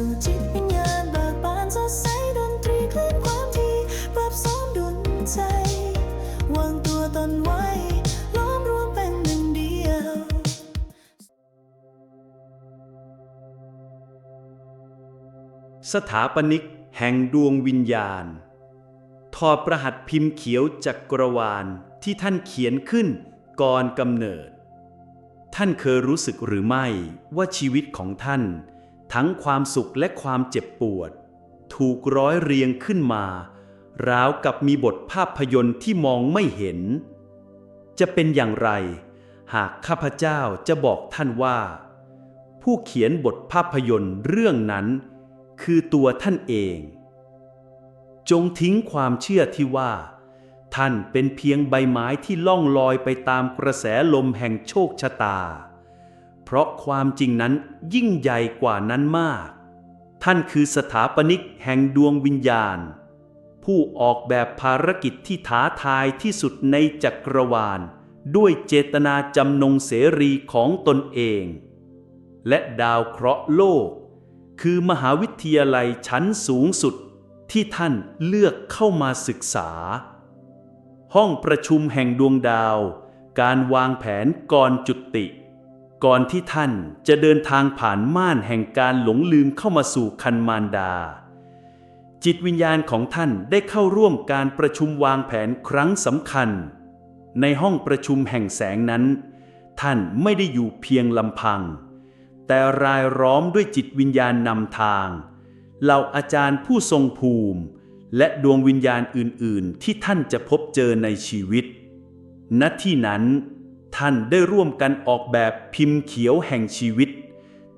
สู่จิตวิญญาณเบิกบานสดใสดนตรีคลื่นความที่ปรับซ้อมดนใจ วางตัวตนไว้ ล้อมรวมเป็นหนึ่งเดียว สถาปนิกแห่งดวงวิญญาณ ถอดประหัตพิมพ์เขียวจักรวาลที่ท่านเขียนขึ้นก่อนกำเนิด ท่านเคยรู้สึกหรือไม่ว่าชีวิตของท่าน ทั้งความสุขและความเจ็บปวด ถูกร้อยเรียงขึ้นมา ราวกับมีบทภาพยนตร์ที่มองไม่เห็น จะเป็นอย่างไร หากข้าพเจ้าจะบอกท่านว่า ผู้เขียนบทภาพยนตร์เรื่องนั้น คือตัวท่านเอง จงทิ้งความเชื่อที่ว่า ท่านเป็นเพียงใบไม้ที่ล่องลอยไปตามกระแสลมแห่งโชคชะตา เพราะความจริงนั้นยิ่งใหญ่กว่านั้นมาก ท่านคือสถาปนิกแห่งดวงวิญญาณ ผู้ออกแบบภารกิจที่ท้าทายที่สุดในจักรวาล ด้วยเจตนาจำนงเสรีของตนเอง และดาวเคราะห์โลก คือมหาวิทยาลัยชั้นสูงสุดที่ท่านเลือกเข้ามาศึกษา ห้องประชุมแห่งดวงดาว การวางแผนก่อนจุติ ก่อนที่ท่านจะเดินทางผ่านม่านแห่งการหลงลืมเข้ามาสู่คันมารดา จิตวิญญาณของท่านได้เข้าร่วมการประชุมวางแผนครั้งสำคัญ ในห้องประชุมแห่งแสงนั้น ท่านไม่ได้อยู่เพียงลำพัง แต่รายล้อมด้วยจิตวิญญาณนำทางเหล่าอาจารย์ผู้ทรงภูมิ และดวงวิญญาณอื่น ๆ ที่ท่านจะพบเจอในชีวิต ณที่นั้น ท่านได้ร่วมกันออกแบบพิมพ์เขียวแห่งชีวิต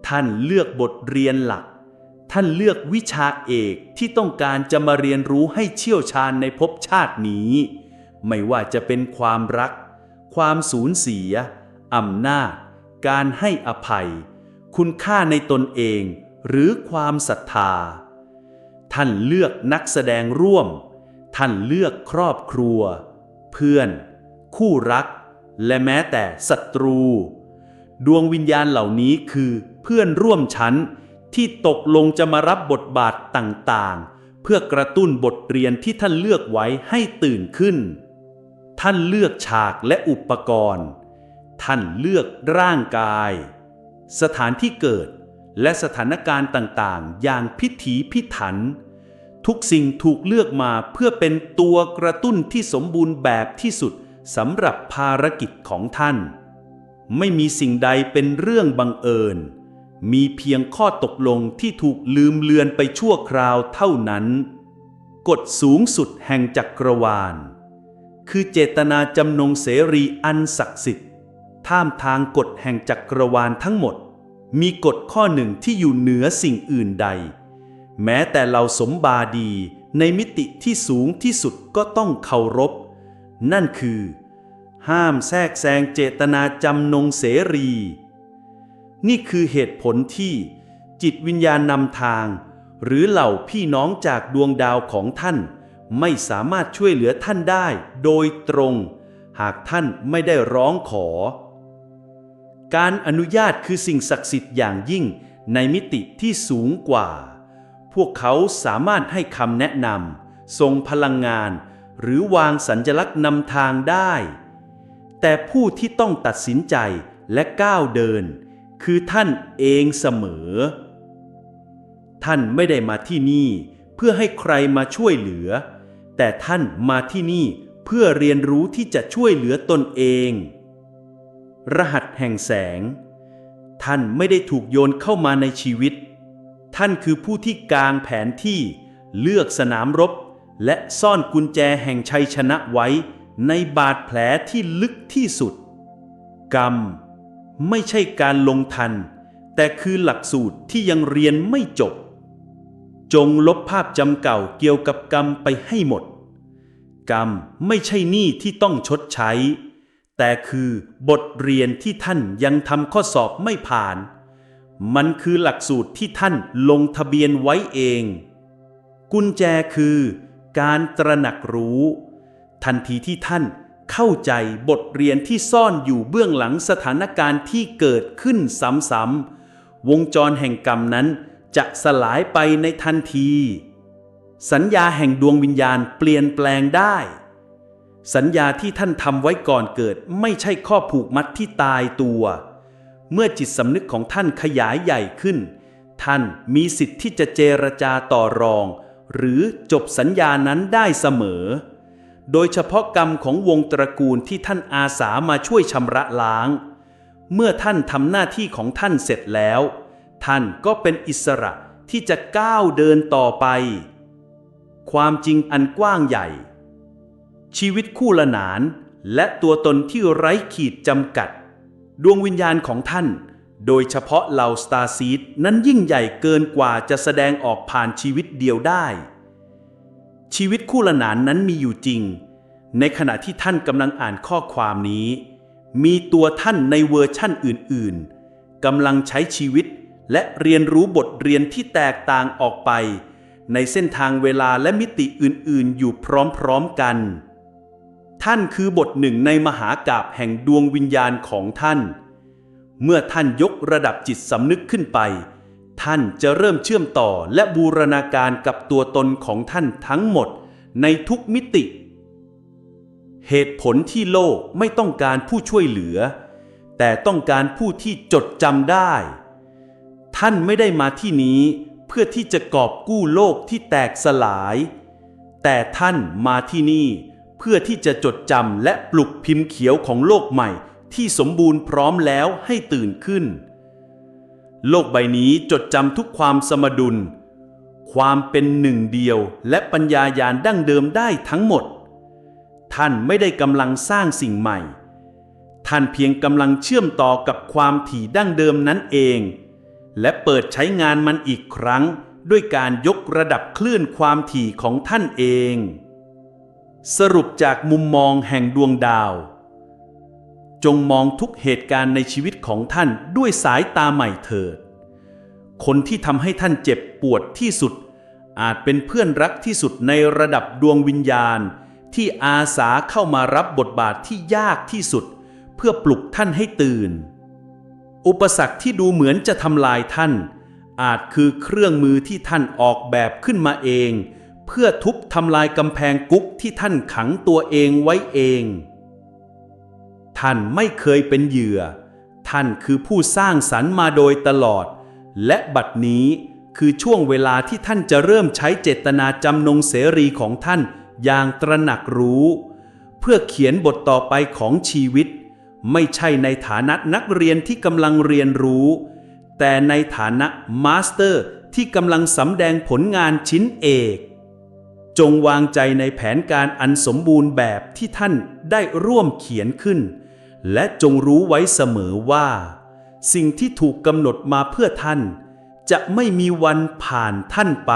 ท่านเลือกบทเรียนหลัก ท่านเลือกวิชาเอกที่ต้องการจะมาเรียนรู้ให้เชี่ยวชาญในภพชาตินี้ ไม่ว่าจะเป็นความรัก ความสูญเสียอำนาจ การให้อภัย คุณค่าในตนเอง หรือความศรัทธา ท่านเลือกนักแสดงร่วม ท่านเลือกครอบครัว เพื่อน คู่รัก และแม้แต่ศัตรู ดวงวิญญาณเหล่านี้คือเพื่อนร่วมชั้นที่ตกลงจะมารับบทบาทต่างๆ เพื่อกระตุ้นบทเรียนที่ท่านเลือกไว้ให้ตื่นขึ้น ท่านเลือกฉากและอุปกรณ์ ท่านเลือกร่างกาย สถานที่เกิดและสถานการณ์ต่างๆ อย่างพิถีพิถัน ทุกสิ่งถูกเลือกมาเพื่อเป็นตัวกระตุ้นที่สมบูรณ์แบบที่สุด สำหรับภารกิจของท่าน ไม่มีสิ่งใดเป็นเรื่องบังเอิญ มีเพียงข้อตกลงที่ถูกลืมเลือนไปชั่วคราวเท่านั้น กฎสูงสุดแห่งจักรวาล คือเจตนาจำนงเสรีอันศักดิ์สิทธิ์ ท่ามทางกฎแห่งจักรวาลทั้งหมด มีกฎข้อหนึ่งที่อยู่เหนือสิ่งอื่นใด แม้แต่เราสมบาดีในมิติที่สูงที่สุดก็ต้องเคารพ นั่นคือ ห้ามแทรกแซงเจตนาจำนงเสรี นี่คือเหตุผลที่จิตวิญญาณนำทาง หรือเหล่าพี่น้องจากดวงดาวของท่าน ไม่สามารถช่วยเหลือท่านได้โดยตรง หากท่านไม่ได้ร้องขอ การอนุญาตคือสิ่งศักดิ์สิทธิ์อย่างยิ่งในมิติที่สูงกว่า พวกเขาสามารถให้คำแนะนำทรงพลังงาน หรือวางสัญลักษณ์นำทางได้ แต่ผู้ที่ต้องตัดสินใจและก้าวเดิน คือท่านเองเสมอ ท่านไม่ได้มาที่นี่เพื่อให้ใครมาช่วยเหลือ แต่ท่านมาที่นี่เพื่อเรียนรู้ที่จะช่วยเหลือตนเอง รหัสแห่งแสง ท่านไม่ได้ถูกโยนเข้ามาในชีวิต ท่านคือผู้ที่กางแผนที่เลือกสนามรบ และซ่อนกุญแจแห่งชัยชนะไว้ ในบาดแผลที่ลึกที่สุด กรรม ไม่ใช่การลงทัน แต่คือหลักสูตรที่ยังเรียนไม่จบ จงลบภาพจำเก่าเกี่ยวกับกรรมไปให้หมด กรรมไม่ใช่หนี้ที่ต้องชดใช้ แต่คือบทเรียนที่ท่านยังทำข้อสอบไม่ผ่าน มันคือหลักสูตรที่ท่านลงทะเบียนไว้เอง กุญแจคือการตระหนักรู้ ทันทีที่ท่านเข้าใจบทเรียนที่ซ่อนอยู่เบื้องหลังสถานการณ์ที่เกิดขึ้นซ้ำๆวงจรแห่งกรรมนั้นจะสลายไปในทันที สัญญาแห่งดวงวิญญาณเปลี่ยนแปลงได้ สัญญาที่ท่านทำไว้ก่อนเกิดไม่ใช่ข้อผูกมัดที่ตายตัว เมื่อจิตสำนึกของท่านขยายใหญ่ขึ้น ท่านมีสิทธิ์ที่จะเจรจาต่อรอง หรือจบสัญญานั้นได้เสมอ โดยเฉพาะกรรมของวงตระกูลที่ท่านอาสามาช่วยชำระล้าง เมื่อท่านทำหน้าที่ของท่านเสร็จแล้ว ท่านก็เป็นอิสระที่จะก้าวเดินต่อไป ความจริงอันกว้างใหญ่ ชีวิตคู่ละนาน และตัวตนที่ไร้ขีดจำกัด ดวงวิญญาณของท่าน โดยเฉพาะเหล่าสตาร์ซีดนั้นยิ่งใหญ่เกินกว่าจะแสดงออกผ่านชีวิตเดียวได้ ชีวิตคู่ละนานนั้นมีอยู่จริง ในขณะที่ท่านกำลังอ่านข้อความนี้ มีตัวท่านในเวอร์ชั่นอื่น ๆกำลังใช้ชีวิตและเรียนรู้บทเรียนที่แตกต่างออกไป ในเส้นทางเวลาและมิติอื่น ๆ อยู่พร้อม ๆ กัน ท่านคือบทหนึ่งในมหากาบแห่งดวงวิญญาณของท่าน เมื่อท่านยกระดับจิตสำนึกขึ้นไป ท่านจะเริ่มเชื่อมต่อและบูรณาการกับตัวตนของท่านทั้งหมดในทุกมิติ เหตุผลที่โลกไม่ต้องการผู้ช่วยเหลือ แต่ต้องการผู้ที่จดจำได้ ท่านไม่ได้มาที่นี้เพื่อที่จะกอบกู้โลกที่แตกสลาย แต่ท่านมาที่นี่เพื่อที่จะจดจำและปลุกพิมพ์เขียวของโลกใหม่ที่สมบูรณ์พร้อมแล้วให้ตื่นขึ้น โลกใบนี้จดจำทุกความสมดุล ความเป็นหนึ่งเดียวและปัญญายาณดั้งเดิมได้ทั้งหมด ท่านไม่ได้กำลังสร้างสิ่งใหม่ ท่านเพียงกำลังเชื่อมต่อกับความถี่ดั้งเดิมนั้นเอง และเปิดใช้งานมันอีกครั้ง ด้วยการยกระดับคลื่นความถี่ของท่านเอง สรุปจากมุมมองแห่งดวงดาว จงมองทุกเหตุการณ์ในชีวิตของท่านด้วยสายตาใหม่เถิด คนที่ทำให้ท่านเจ็บปวดที่สุด อาจเป็นเพื่อนรักที่สุดในระดับดวงวิญญาณ ที่อาสาเข้ามารับบทบาทที่ยากที่สุด เพื่อปลุกท่านให้ตื่น อุปสรรคที่ดูเหมือนจะทำลายท่าน อาจคือเครื่องมือที่ท่านออกแบบขึ้นมาเอง เพื่อทุบทำลายกำแพงกุ๊กที่ท่านขังตัวเองไว้เอง ท่านไม่เคยเป็นเหยื่อ ท่านคือผู้สร้างสรรค์มาโดยตลอด และบัดนี้คือช่วงเวลาที่ท่านจะเริ่มใช้เจตนาจำนงเสรีของท่านอย่างตระหนักรู้ เพื่อเขียนบทต่อไปของชีวิต ไม่ใช่ในฐานะนักเรียนที่กำลังเรียนรู้ แต่ในฐานะมาสเตอร์ที่กำลังสำแดงผลงานชิ้นเอก จงวางใจในแผนการอันสมบูรณ์แบบที่ท่านได้ร่วมเขียนขึ้น และจงรู้ไว้เสมอว่า สิ่งที่ถูกกำหนดมาเพื่อท่าน จะไม่มีวันผ่านท่านไป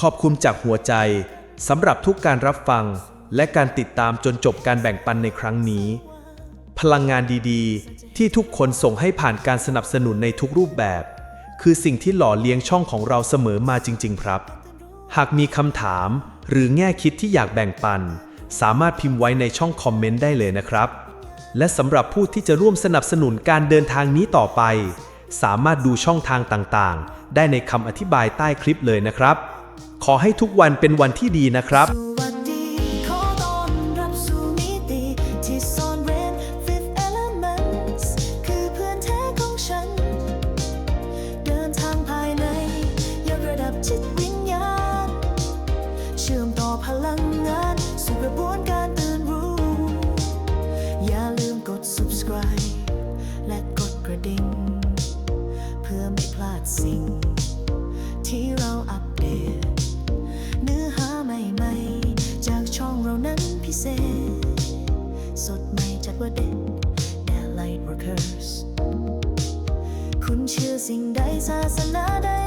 ขอบคุณจากหัวใจสำหรับทุกการรับฟังและการติดตามจนจบการแบ่งปันในครั้งนี้ พลังงานดีๆ ที่ทุกคนส่งให้ผ่านการสนับสนุนในทุกรูปแบบ คือสิ่งที่หล่อเลี้ยงช่องของเราเสมอมาจริง ๆ ครับ หากมีคำถาม หรือแง่คิดที่อยากแบ่งปัน สามารถพิมพ์ไว้ในช่องคอมเมนต์ได้เลยนะครับ และสำหรับผู้ที่จะร่วมสนับสนุนการเดินทางนี้ต่อไป สามารถดูช่องทางต่างๆ ได้ในคำอธิบายใต้คลิปเลยนะครับ ขอให้ทุกวันเป็นวันที่ดีนะครับ สิ่งใดศาสนาใด